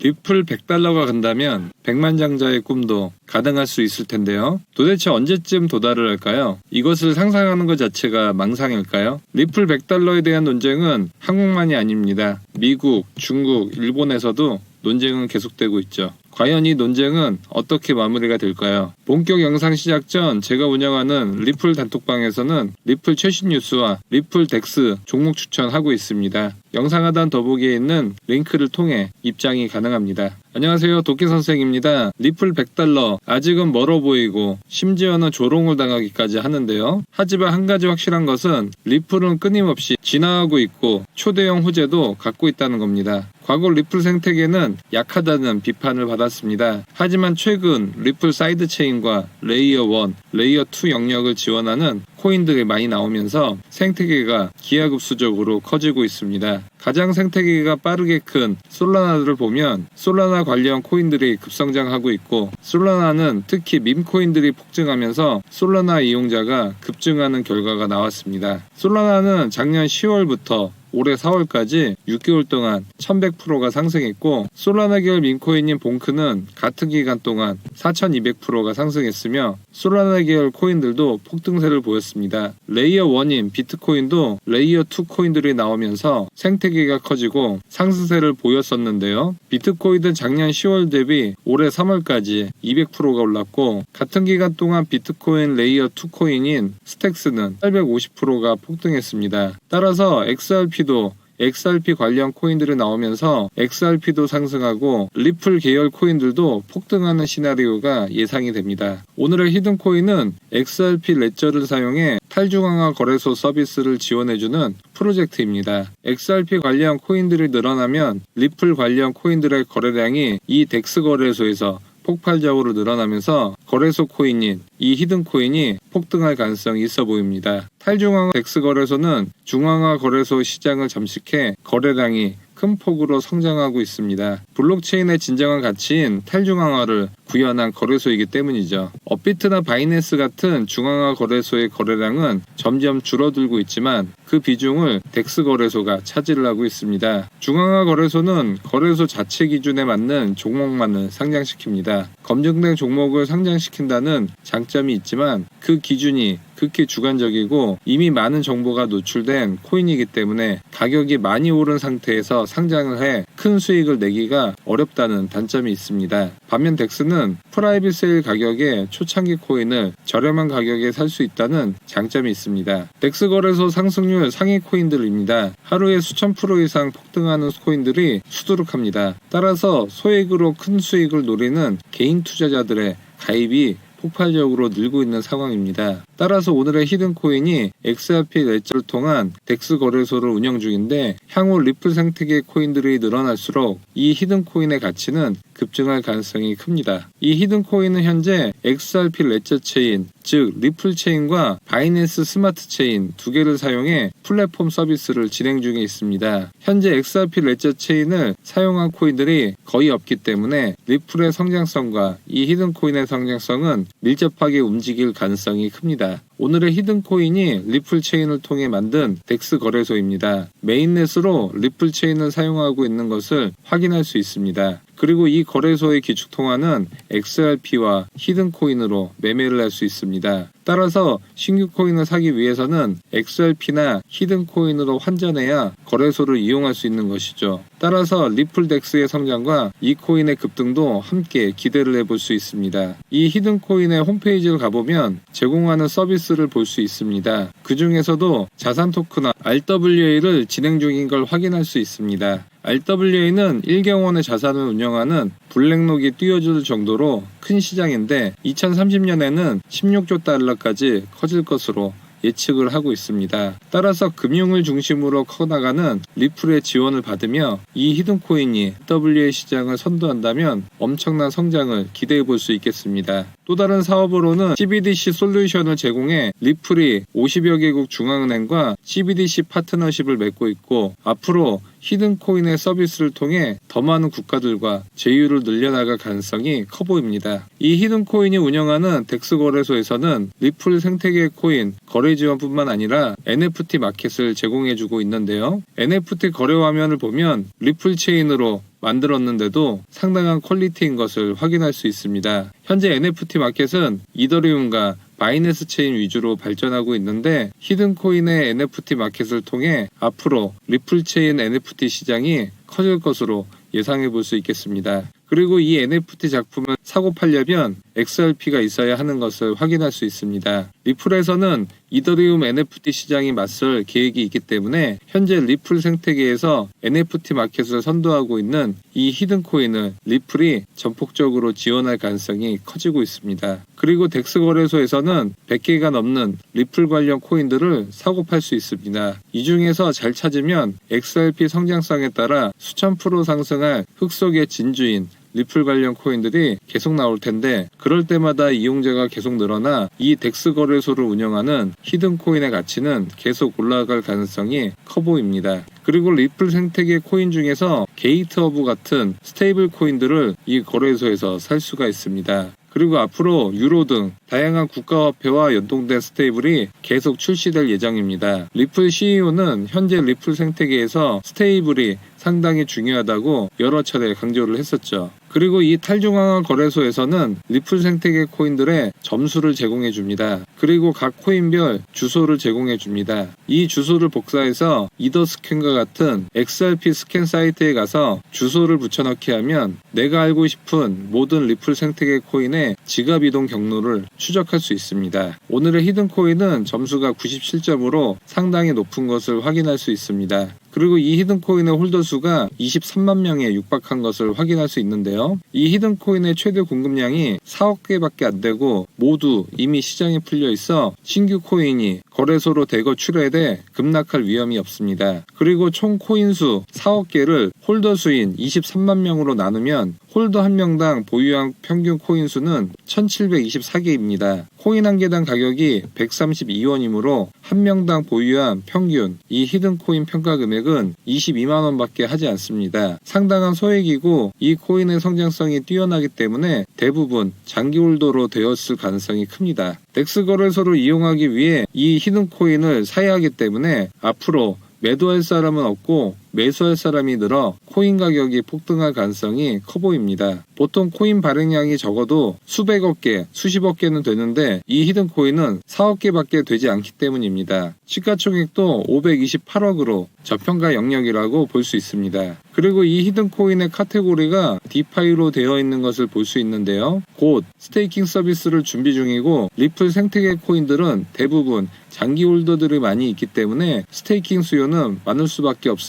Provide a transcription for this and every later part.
리플 100달러가 간다면 100만 장자의 꿈도 가능할 수 있을 텐데요. 도대체 언제쯤 도달을 할까요? 이것을 상상하는 것 자체가 망상일까요? 리플 100달러에 대한 논쟁은 한국만이 아닙니다. 미국, 중국, 일본에서도 논쟁은 계속되고 있죠. 과연 이 논쟁은 어떻게 마무리가 될까요? 본격 영상 시작 전 제가 운영하는 리플 단톡방에서는 리플 최신 뉴스와 리플 덱스 종목 추천하고 있습니다. 영상 하단 더보기에 있는 링크를 통해 입장이 가능합니다. 안녕하세요. 도끼 선생입니다. 리플 100달러 아직은 멀어 보이고 심지어는 조롱을 당하기까지 하는데요. 하지만 한 가지 확실한 것은 리플은 끊임없이 진화하고 있고 초대형 호재도 갖고 있다는 겁니다. 과거 리플 생태계는 약하다는 비판을 받았습니다. 하지만 최근 리플 사이드 체인 과 레이어 1, 레이어 2 영역을 지원하는 코인들이 많이 나오면서 생태계가 기하급수적으로 커지고 있습니다. 가장 생태계가 빠르게 큰 솔라나를 보면 솔라나 관련 코인들이 급성장하고 있고 솔라나는 특히 밈 코인들이 폭증하면서 솔라나 이용자가 급증하는 결과가 나왔습니다. 솔라나는 작년 10월부터 올해 4월까지 6개월 동안 1100%가 상승했고 솔라나 계열 민코인인 봉크는 같은 기간 동안 4200%가 상승했으며 솔라나 계열 코인들도 폭등세를 보였습니다. 레이어 1인 비트코인도 레이어 2 코인들이 나오면서 생태계가 커지고 상승세를 보였었는데요. 비트코인은 작년 10월 대비 올해 3월까지 200%가 올랐고 같은 기간 동안 비트코인 레이어 2 코인인 스택스는 850%가 폭등했습니다. 따라서 XRP 도 XRP 관련 코인들이 나오면서 XRP도 상승하고 리플 계열 코인들도 폭등하는 시나리오가 예상이 됩니다. 오늘의 히든 코인은 XRP 레저를 사용해 탈중앙화 거래소 서비스를 지원해주는 프로젝트입니다. XRP 관련 코인들이 늘어나면 리플 관련 코인들의 거래량이 이 덱스 거래소에서 폭발적으로 늘어나면서 거래소 코인인 이 히든 코인이 폭등할 가능성이 있어 보입니다. 탈중앙화 덱스 거래소는 중앙화 거래소 시장을 잠식해 거래량이 큰 폭으로 성장하고 있습니다. 블록체인의 진정한 가치인 탈중앙화를 구현한 거래소이기 때문이죠. 업비트나 바이낸스 같은 중앙화 거래소의 거래량은 점점 줄어들고 있지만 그 비중을 덱스 거래소가 차지를 하고 있습니다. 중앙화 거래소는 거래소 자체 기준에 맞는 종목만을 상장시킵니다. 검증된 종목을 상장시킨다는 장점이 있지만 그 기준이 극히 주관적이고 이미 많은 정보가 노출된 코인이기 때문에 가격이 많이 오른 상태에서 상장을 해 큰 수익을 내기가 어렵다는 단점이 있습니다. 반면 덱스는 프라이빗 세일 가격에 초창기 코인을 저렴한 가격에 살 수 있다는 장점이 있습니다. 덱스 거래소 상승률 상위 코인들입니다. 하루에 수천 프로 이상 폭등하는 코인들이 수두룩합니다. 따라서 소액으로 큰 수익을 노리는 개인 투자자들의 가입이 폭발적으로 늘고 있는 상황입니다. 따라서 오늘의 히든 코인이 XRP ledger를 통한 덱스 거래소를 운영 중인데 향후 리플 생태계 코인들이 늘어날수록 이 히든 코인의 가치는 급증할 가능성이 큽니다. 이 히든 코인은 현재 XRP 레저 체인, 즉 리플 체인과 바이낸스 스마트 체인 두 개를 사용해 플랫폼 서비스를 진행 중에 있습니다. 현재 XRP 레저 체인을 사용한 코인들이 거의 없기 때문에 리플의 성장성과 이 히든 코인의 성장성은 밀접하게 움직일 가능성이 큽니다. 오늘의 히든 코인이 리플 체인을 통해 만든 덱스 거래소입니다. 메인넷으로 리플 체인을 사용하고 있는 것을 확인할 수 있습니다. 그리고 이 거래소의 기축 통화는 XRP와 히든 코인으로 매매를 할 수 있습니다. 따라서 신규 코인을 사기 위해서는 XRP나 히든 코인으로 환전해야 거래소를 이용할 수 있는 것이죠. 따라서 리플 덱스의 성장과 이 코인의 급등도 함께 기대를 해볼 수 있습니다. 이 히든 코인의 홈페이지를 가보면 제공하는 서비스를 볼 수 있습니다. 그 중에서도 자산 토크나 RWA를 진행 중인 걸 확인할 수 있습니다. RWA는 1경원의 자산을 운영하는 블랙록이 뛰어줄 정도로 큰 시장인데 2030년에는 16조 달러까지 커질 것으로 예측을 하고 있습니다. 따라서 금융을 중심으로 커나가는 리플의 지원을 받으며 이 히든코인이 WA 시장을 선도한다면 엄청난 성장을 기대해 볼 수 있겠습니다. 또 다른 사업으로는 CBDC 솔루션을 제공해 리플이 50여 개국 중앙은행과 CBDC 파트너십을 맺고 있고 앞으로 히든코인의 서비스를 통해 더 많은 국가들과 제휴를 늘려나갈 가능성이 커 보입니다. 이 히든코인이 운영하는 덱스 거래소에서는 리플 생태계 코인 거래 지원뿐만 아니라 NFT 마켓을 제공해주고 있는데요. NFT 거래 화면을 보면 리플 체인으로 만들었는데도 상당한 퀄리티인 것을 확인할 수 있습니다. 현재 NFT 마켓은 이더리움과 바이낸스 체인 위주로 발전하고 있는데 히든코인의 NFT 마켓을 통해 앞으로 리플 체인 NFT 시장이 커질 것으로 예상해 볼 수 있겠습니다. 그리고 이 NFT 작품을 사고 팔려면 XRP가 있어야 하는 것을 확인할 수 있습니다. 리플에서는 이더리움 NFT 시장이 맞설 계획이 있기 때문에 현재 리플 생태계에서 NFT 마켓을 선도하고 있는 이 히든코인을 리플이 전폭적으로 지원할 가능성이 커지고 있습니다. 그리고 덱스 거래소에서는 100개가 넘는 리플 관련 코인들을 사고 팔 수 있습니다. 이 중에서 잘 찾으면 XRP 성장성에 따라 수천 프로 상승할 흙 속의 진주인 리플 관련 코인들이 계속 나올 텐데 그럴 때마다 이용자가 계속 늘어나 이 덱스 거래소를 운영하는 히든 코인의 가치는 계속 올라갈 가능성이 커 보입니다. 그리고 리플 생태계 코인 중에서 게이트허브 같은 스테이블 코인들을 이 거래소에서 살 수가 있습니다. 그리고 앞으로 유로 등 다양한 국가화폐와 연동된 스테이블이 계속 출시될 예정입니다. 리플 CEO는 현재 리플 생태계에서 스테이블이 상당히 중요하다고 여러 차례 강조를 했었죠. 그리고 이 탈중앙화 거래소에서는 리플 생태계 코인들의 점수를 제공해 줍니다. 그리고 각 코인별 주소를 제공해 줍니다. 이 주소를 복사해서 이더 스캔과 같은 XRP 스캔 사이트에 가서 주소를 붙여넣기 하면 내가 알고 싶은 모든 리플 생태계 코인의 지갑 이동 경로를 추적할 수 있습니다. 오늘의 히든 코인은 점수가 97점으로 상당히 높은 것을 확인할 수 있습니다. 그리고 이 히든 코인의 홀더 수가 23만 명에 육박한 것을 확인할 수 있는데요. 이 히든 코인의 최대 공급량이 4억 개밖에 안 되고 모두 이미 시장에 풀려 있어 신규 코인이 거래소로 대거 출회돼 급락할 위험이 없습니다. 그리고 총 코인 수 4억 개를 홀더 수인 23만 명으로 나누면 홀더 한 명당 보유한 평균 코인 수는 1724개입니다. 코인 한 개당 가격이 132원이므로 한 명당 보유한 평균 이 히든 코인 평가 금액은 22만 원밖에 하지 않습니다. 상당한 소액이고 이 코인의 성장성이 뛰어나기 때문에 대부분 장기 홀더로 되었을 가능성이 큽니다. 덱스 거래소를 이용하기 위해 이 히든 코인을 사야 하기 때문에 앞으로 매도할 사람은 없고 매수할 사람이 늘어 코인 가격이 폭등할 가능성이 커 보입니다. 보통 코인 발행량이 적어도 수백억 개, 수십억 개는 되는데 이 히든 코인은 4억 개밖에 되지 않기 때문입니다. 시가총액도 528억으로 저평가 영역이라고 볼 수 있습니다. 그리고 이 히든 코인의 카테고리가 디파이로 되어 있는 것을 볼 수 있는데요. 곧 스테이킹 서비스를 준비 중이고 리플 생태계 코인들은 대부분 장기 홀더들이 많이 있기 때문에 스테이킹 수요는 많을 수밖에 없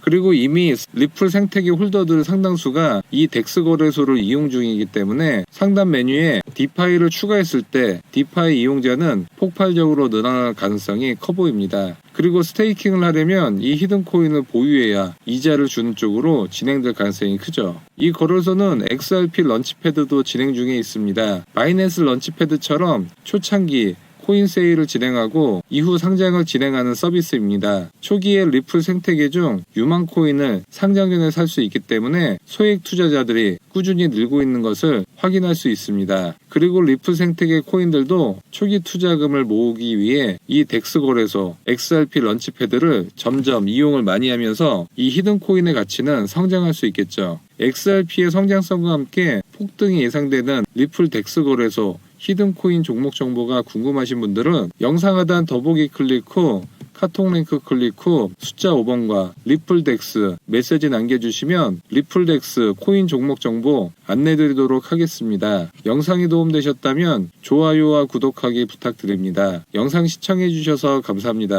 그리고 이미 리플 생태계 홀더들 상당수가 이 덱스 거래소를 이용 중이기 때문에 상단 메뉴에 디파이를 추가했을 때 디파이 이용자는 폭발적으로 늘어날 가능성이 커 보입니다. 그리고 스테이킹을 하려면 이 히든 코인을 보유해야 이자를 주는 쪽으로 진행될 가능성이 크죠. 이 거래소는 XRP 런치패드도 진행 중에 있습니다. 바이낸스 런치패드처럼 초창기 코인 세일을 진행하고 이후 상장을 진행하는 서비스입니다. 초기에 리플 생태계 중 유망 코인을 상장 전에 살 수 있기 때문에 소액 투자자들이 꾸준히 늘고 있는 것을 확인할 수 있습니다. 그리고 리플 생태계 코인들도 초기 투자금을 모으기 위해 이 덱스 거래소 XRP 런치패드를 점점 이용을 많이 하면서 이 히든 코인의 가치는 성장할 수 있겠죠. XRP의 성장성과 함께 폭등이 예상되는 리플 덱스 거래소 히든 코인 종목 정보가 궁금하신 분들은 영상 하단 더보기 클릭 후 카톡 링크 클릭 후 숫자 5번과 리플덱스 메시지 남겨주시면 리플덱스 코인 종목 정보 안내드리도록 하겠습니다. 영상이 도움되셨다면 좋아요와 구독하기 부탁드립니다. 영상 시청해주셔서 감사합니다.